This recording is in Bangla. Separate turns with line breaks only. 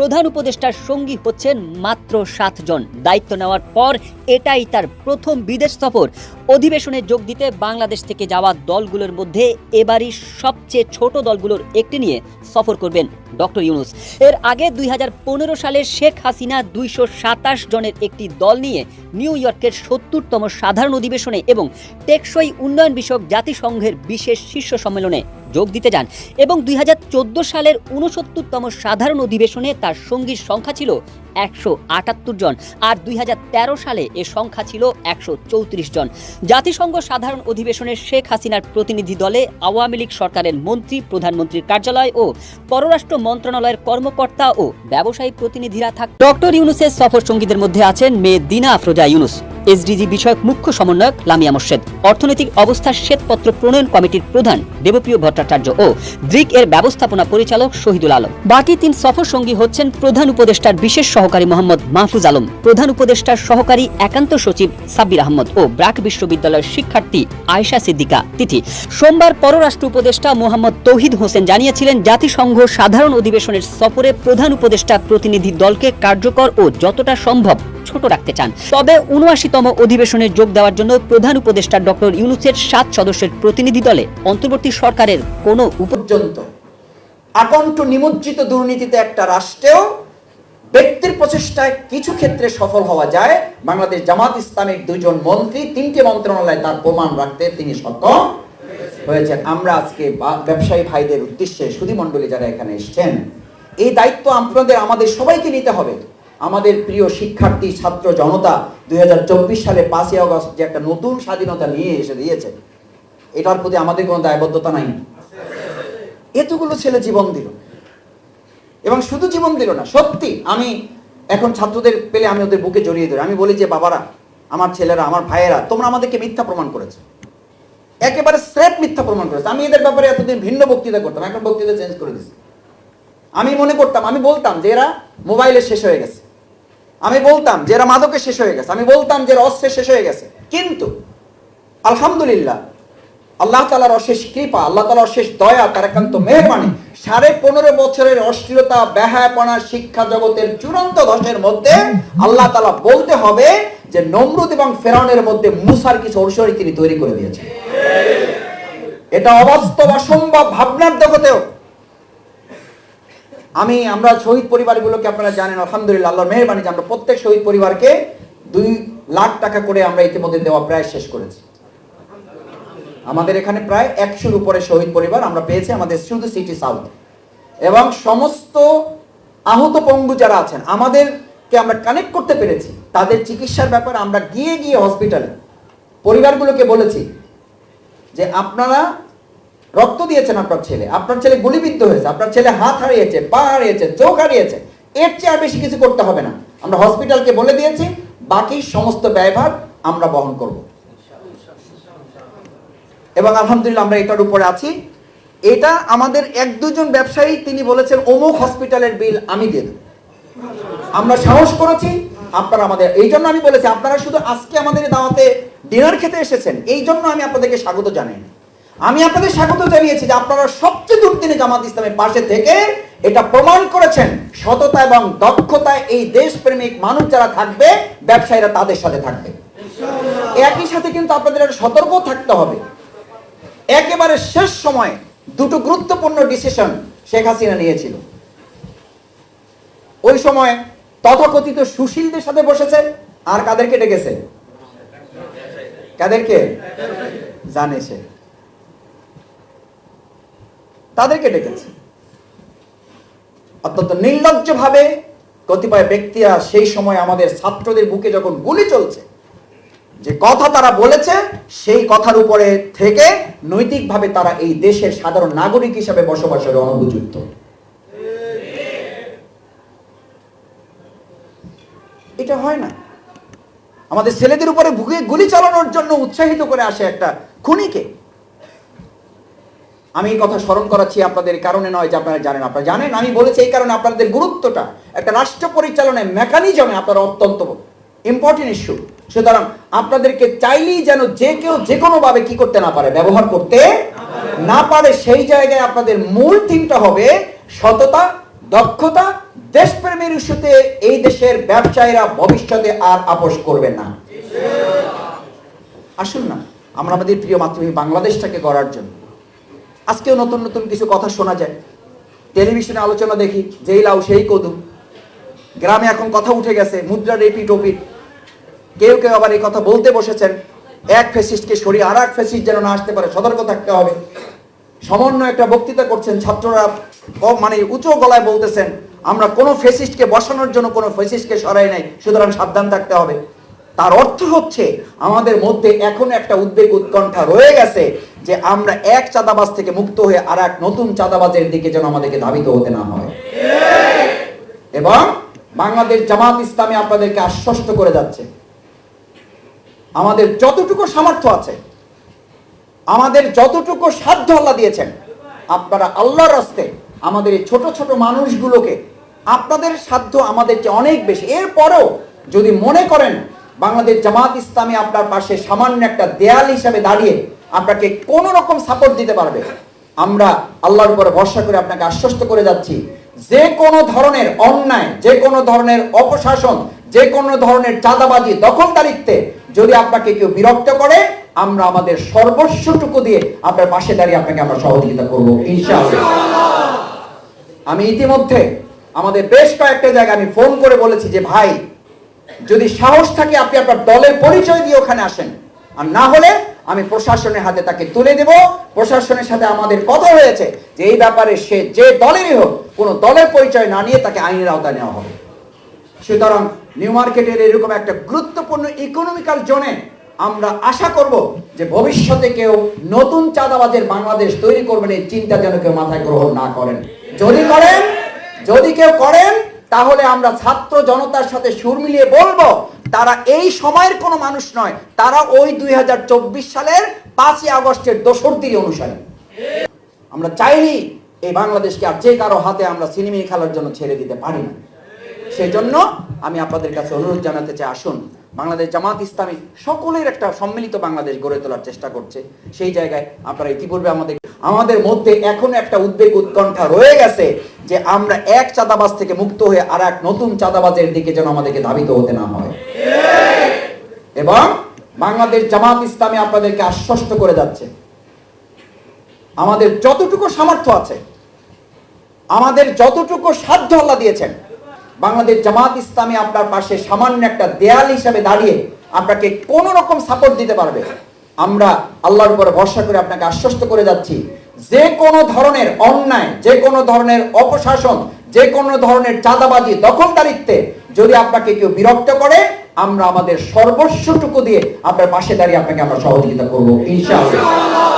প্রধান উপদেষ্টার সঙ্গী হচ্ছেন মাত্র সাতজন। দায়িত্ব নেওয়ার পর এটাই তার প্রথম বিদেশ সফর। অধিবেশনে যোগ দিতে বাংলাদেশ থেকে যাওয়া দলগুলোর মধ্যে এবারই সবচেয়ে ছোট দলগুলোর একটি নিয়ে সফর করবেন ডক্টর ইউনুস। এর আগে দুই হাজার পনেরো সালে শেখ হাসিনা দুইশো সাতাশ জনের একটি দল নিয়ে নিউ ইয়র্কের সত্তরতম সাধারণ অধিবেশনে এবং টেকসই উন্নয়ন বিষয়ক জাতিসংঘের বিশেষ শীর্ষ সম্মেলনে যোগ দিতে যান এবং দুই হাজার চোদ্দ সালের উনসত্তরতম সাধারণ অধিবেশনে তার সঙ্গীর সংখ্যা ছিল একশো আটাত্তর জন আর দুই হাজার তেরো সালে এ সংখ্যা ছিল একশো চৌত্রিশ জন। জাতিসংঘ সাধারণ অধিবেশনে শেখ হাসিনার প্রতিনিধি দলে আওয়ামী লীগ সরকারের মন্ত্রী, প্রধানমন্ত্রীর কার্যালয় ও পররাষ্ট্র মন্ত্রণালয়ের কর্মকর্তা ও ব্যবসায়ী প্রতিনিধিরা থাক ডক্টর ইউনুসের সফর সঙ্গীদের মধ্যে আছেন মেয়ে দিনা আফরোজা ইউনুস। এসডিজি বিষয়ক মুখ্য সমন্বয়ক লামিয়া মোর্শেদ, অর্থনৈতিক অবস্থার শ্বেতপত্র প্রণয়ন কমিটির প্রধান দেবপ্রিয় ভট্টাচার্য ও দ্রিক এর ব্যবস্থাপনা পরিচালক শহীদুল আলম। বাকি তিন সফর সঙ্গী হচ্ছেন প্রধান উপদেষ্টার বিশেষ সহকারী মোহাম্মদ মাহফুজ আলম, প্রধান উপদেষ্টার সহকারী একান্ত সচিব সাব্বির আহমদ ও ব্র্যাক বিশ্ববিদ্যালয়ের শিক্ষার্থী আয়েশা সিদ্দিকা। তিথি, সোমবার পররাষ্ট্র উপদেষ্টা মোহাম্মদ তৌহিদ হোসেন জানিয়েছিলেন, জাতিসংঘ সাধারণ অধিবেশনের সফরে প্রধান উপদেষ্টা প্রতিনিধি দলকে কার্যকর ও যতটা সম্ভব ছোট রাখতে চান। তবে উনআশিতম অধিবেশনে যোগ দেওয়ার জন্য প্রধান উপদেষ্টা ডক্টর ইউনুসের সাত সদস্যের প্রতিনিধি দলে অন্তর্বর্তী সরকারের কোনো
পর্যন্ত আকণ্ঠ নিমজ্জিত দুর্নীতিতে একটা রাষ্ট্রেও ব্যক্তির প্রচেষ্টায় কিছু ক্ষেত্রে সফল হওয়া যায়। বাংলাদেশ জামাত ইসলামের দুজন মন্ত্রী, তিনটি মন্ত্রণালয়ে তার প্রমাণ রাখতে তিনি সক্ষম হয়েছেন। আমরা আজকে ব্যবসায়ী ভাইদের উদ্দেশ্যে সুধী মণ্ডলী যারা এখানে এসছেন, এই দায়িত্ব আপনাদের, আমাদের সবাইকে নিতে হবে। আমাদের প্রিয় শিক্ষার্থী, ছাত্র জনতা দুই হাজার চব্বিশ সালে পাঁচই আগস্ট যে একটা নতুন স্বাধীনতা নিয়ে এসে দিয়েছে, এটার প্রতি আমাদের কোনো দায়বদ্ধতা নাই। এতগুলো ছেলে জীবন দিল। এবং শুধু জীবন দিল না, সত্যি আমি এখন ছাত্রদের পেলে আমি ওদের বুকে জড়িয়ে ধরি। আমি বলি যে, বাবারা, আমার ছেলেরা, আমার ভাইয়েরা, তোমরা আমাদেরকে মিথ্যা প্রমাণ করেছ। একেবারে স্রেফ মিথ্যা প্রমাণ করেছে। আমি এদের ব্যাপারে এতদিন ভিন্ন বক্তৃতা করতাম, এখন বক্তৃতা চেঞ্জ করে দিচ্ছি। আমি মনে করতাম, আমি বলতাম যে, এরা মোবাইলে শেষ হয়ে গেছে। আমি বলতাম যে এরা মাদকে শেষ হয়ে গেছে। আমি বলতাম যে এরা অস্ত্রে শেষ হয়ে গেছে। কিন্তু আলহামদুলিল্লাহ, আল্লাহ তালার অশেষ কৃপা, আল্লাহ তালার অশেষ দয়া, তার একান্ত মেহরবানি সাড়ে পনেরো বছরের অশ্লীলতা ব্যাহাপনা শিক্ষা জগতের চূড়ান্ত ধসের মধ্যে আল্লাহ তালা বলতে হবে যে নমরুদ এবং ফেরাউনের মধ্যে মুসার কিছু অনুসরী তিনি তৈরি করে দিয়েছেন। এটা অবাস্তব, অসম্ভব, ভাবনার জগতেও। আমি, আমরা শহীদ পরিবারগুলোকে আপনারা জানেন, আলহামদুলিল্লাহ, আল্লাহর মেহরবানি আমরা প্রত্যেক শহীদ পরিবারকে দুই লাখ টাকা করে আমরা ইতিমধ্যে দেওয়া প্রায় শেষ করেছি। আমাদের এখানে প্রায় একশোর উপরে শহীদ পরিবার আমরা পেয়েছি আমাদের শুধু সিটি সাউথ এবং সমস্ত আহত পঙ্গু যারা আছেন, আমাদেরকে আমরা কানেক্ট করতে পেরেছি। তাদের চিকিৎসার ব্যাপারে আমরা গিয়ে গিয়ে হসপিটালে পরিবারগুলোকে বলেছি যে আপনারা রক্ত দিয়েছেন আপনার ছেলে। আপনার ছেলে গুলিবিদ্ধ হয়েছে, আপনার ছেলে হাত হারিয়েছে, পা হারিয়েছে, চোখ হারিয়েছে। এর চেয়ে আর বেশি কিছু করতে হবে না। আমরা হসপিটালকে বলে দিয়েছি, বাকি সমস্ত ব্যয়ভার আমরা বহন করব। এবং আলহামদুলিল্লাহ আমরা এটার উপরে আছি। এটা আমাদের এক দুজন ব্যবসায়ী, তিনি বলেছেন, অমুক হসপিটালের বিল আমি দিয়ে দেব। আমরা সাহস করেছি, আপনারা আমাদের, এই জন্য আমি বলেছি, আপনারা শুধু আজকে আমাদের দাওয়াতে ডিনার খেতে এসেছেন, এই জন্য আমি আপনাদেরকে স্বাগত জানাই আমি আপনাদের স্বাগত জানিয়েছি যে আপনারা সবচেয়ে দুর্দিনে জামাত ইসলামের পাশে থেকে এটা প্রমাণ করেছেন সততা এবং দক্ষতায় এই দেশপ্রেমিক মানুষ যারা থাকবে, ব্যবসায়ীরা তাদের সাথে থাকবে। একই সাথে কিন্তু আপনাদের একটা সতর্ক থাকতে হবে। একেবারে শেষ সময় দুটো গুরুত্বপূর্ণ ডিসিশন শেখ হাসিনা নিয়েছিল। ওই সময় তথাকথিত সুশীলদের সাথে বসেছে, আর কাদেরকে ডেকেছে? কাদেরকে? জানে সে। তাদেরকে ডেকেছে। অত্যন্ত নির্লজ্জ ভাবে কতিপয় ব্যক্তিরা সেই সময় আমাদের ছাত্রদের বুকে যখন গুলি চলছে, যে কথা তারা বলেছে, সেই কথার উপরে থেকে নৈতিকভাবে তারা এই দেশের সাধারণ নাগরিক হিসাবে বসবাসের অনুপযুক্ত এটা হয় না। আমাদের ছেলেদের উপরে গুলি চালানোর জন্য উৎসাহিত করে আসে একটা খুনিকে। আমি এই কথা স্মরণ করাচ্ছি আপনাদের কারণে নয় যে আপনারা জানেন। আপনারা জানেন, আমি বলেছি এই কারণে আপনাদের গুরুত্বটা একটা রাষ্ট্র পরিচালনায় মেকানিজমে আপনারা অত্যন্ত ইম্পর্টেন্ট ইস্যু সুতরাং আপনাদেরকে চাইলেই যেন যে কেউ যে কোনো ভাবে কি করতে না পারে, ব্যবহার করতে না পারে, সেই জায়গায় আপনাদের মূল থিমটা হবে সততা, দক্ষতা, দেশপ্রেমের ইস্যুতে এই দেশের ব্যবসায়ীরা ভবিষ্যতে আর আপোষ করবে না। আসুন না, আমরা আমাদের প্রিয় মাতৃভূমি বাংলাদেশটাকে গড়ার জন্য। আজকেও নতুন নতুন কিছু কথা শোনা যায়। টেলিভিশনে আলোচনা দেখি, যেই লাউ, সেই কদু গ্রামে এখন কথা উঠে গেছে মুদ্রা রেপি টপিক কেউ কেউ আবার এই কথা বলতে বসেছেন, এক ফেসিস্টকে সরিয়ে আর এক ফেসিস্ট যেন না আসতে পারে, সতর্ক থাকতে হবে। সমন্বয় একটা বক্তৃতা করছেন, ছাত্ররা মানে উঁচু গলায় বলতেছেন, আমরা কোনো ফেসিস্টকে বসানোর জন্য কোনো ফেসিস্টকে সরাই নাই, সুতরাং সাবধান থাকতে হবে। তার অর্থ হচ্ছে, আমাদের মধ্যে এখন একটা উদ্বেগ উৎকণ্ঠা রয়ে গেছে যে আমরা এক চাঁদাবাজ থেকে মুক্ত হয়ে আর এক নতুন চাঁদাবাজের দিকে যেন আমাদেরকে ধাবিত হতে না হয়। এবং বাংলাদেশ জামাত ইসলামী আপনাদেরকে আশ্বস্ত করে যাচ্ছে। আমাদের যতটুকু সামর্থ্য আছে, আমাদের যতটুকু সাধ্য আল্লাহ দিয়েছেন, আপনারা আল্লাহর রাস্তে আমাদের এই ছোট ছোট মানুষগুলোকে আপনাদের সাধ্য আমাদের চেয়ে অনেক বেশি। এরপরেও যদি মনে করেন, বাংলাদেশ জামাত ইসলামী আপনার পাশে সামান্য একটা দেয়াল হিসাবে দাঁড়িয়ে আপনাকে কোন রকম সাপোর্ট দিতে পারবে। আমরা আল্লাহর উপরে ভরসা করে আপনাকে আশ্বস্ত করে যাচ্ছি। যে কোনো ধরনের অন্যায়, যে কোনো ধরনের অপশাসন, যে কোনো ধরনের চাঁদাবাজি দখলদারিত্বে যদি আপনাকে কেউ বিরক্ত করে, আমরা আমাদের সর্বস্বটুকু দিয়ে আপনার পাশে দাঁড়িয়ে আপনাকে আমরা সহযোগিতা করব। আমি ইতিমধ্যে আমাদের বেশ কয়েকটা জায়গায় আমি ফোন করে বলেছি যে, ভাই, যদি সাহস থাকে আপনি আপনার দলের পরিচয় দিয়ে ওখানে আসেন। আর না হলে আমি প্রশাসনের হাতে তাকে তুলে দেব। প্রশাসনের সাথে আমাদের কথা হয়েছে যে এই ব্যাপারে সে যে দলেরই হোক, কোনো দলের পরিচয় না নিয়ে তাকে আইনের আওতায় নেওয়া হবে। সুতরাং নিউ মার্কেটের এরকম একটা গুরুত্বপূর্ণ ইকোনমিক্যাল জোনে আমরা আশা করব যে ভবিষ্যতে কেউ নতুন চাঁদাবাজের বাংলাদেশ তৈরি করবেন এই চিন্তা যেন কেউ মাথায় গ্রহণ না করেন। যদি করেন, যদি কেউ করেন, তাহলে আমরা ছাত্র জনতার সাথে সুর মিলিয়ে বলব তারা এই সময়ের কোনো মানুষ নয়। তারা ওই দুই হাজার চব্বিশ সালের পাঁচই আগস্টের দোসরদির অনুসারী। আমরা চাইনি এই বাংলাদেশকে আর যে কারও হাতে আমরা সিনেমি খেলার জন্য ছেড়ে দিতে পারি না। সেই জন্য আমি আপনাদের কাছে অনুরোধ জানাতে চাই, আসুন। বাংলাদেশ জামাত ইসলামী সকলের একটা সম্মিলিত বাংলাদেশ গড়ে তোলার চেষ্টা করছে। সেই জায়গায় আপনারা ইতিপূর্বে আমাদের আমাদের মধ্যে এখন একটা উদ্বেগ উৎকণ্ঠা রয়ে গেছে যে আমরা এক চাঁদাবাজ থেকে মুক্ত হয়ে আর এক নতুন চাঁদাবাজের দিকে যেন আমাদেরকে ধাবিত হতে না হয়। এবং বাংলাদেশ জামাত ইসলামী আপনাদেরকে আশ্বস্ত করে যাচ্ছে। আমাদের যতটুকু সামর্থ্য আছে, আমাদের যতটুকু সাধ্য আল্লাহ দিয়েছেন, বাংলাদেশ জামাত ইসলামী আপনার পাশে সামান্য একটা দেয়াল হিসাবে দাঁড়িয়ে আপনাকে কোন রকম সাপোর্ট দিতে পারবে। আমরা আল্লাহর উপরে ভরসা করে আপনাকে আশ্বস্ত করে যাচ্ছি। যে কোনো ধরনের অন্যায়, যে কোনো ধরনের অপশাসন, যে কোনো ধরনের চাঁদাবাজি দখলদারিত্বে যদি আপনাকে কেউ বিরক্ত করে আমরা আমাদের সর্বস্বটুকু দিয়ে আপনার পাশে দাঁড়িয়ে আপনাকে আমরা সহযোগিতা করব ইনশাআল্লাহ।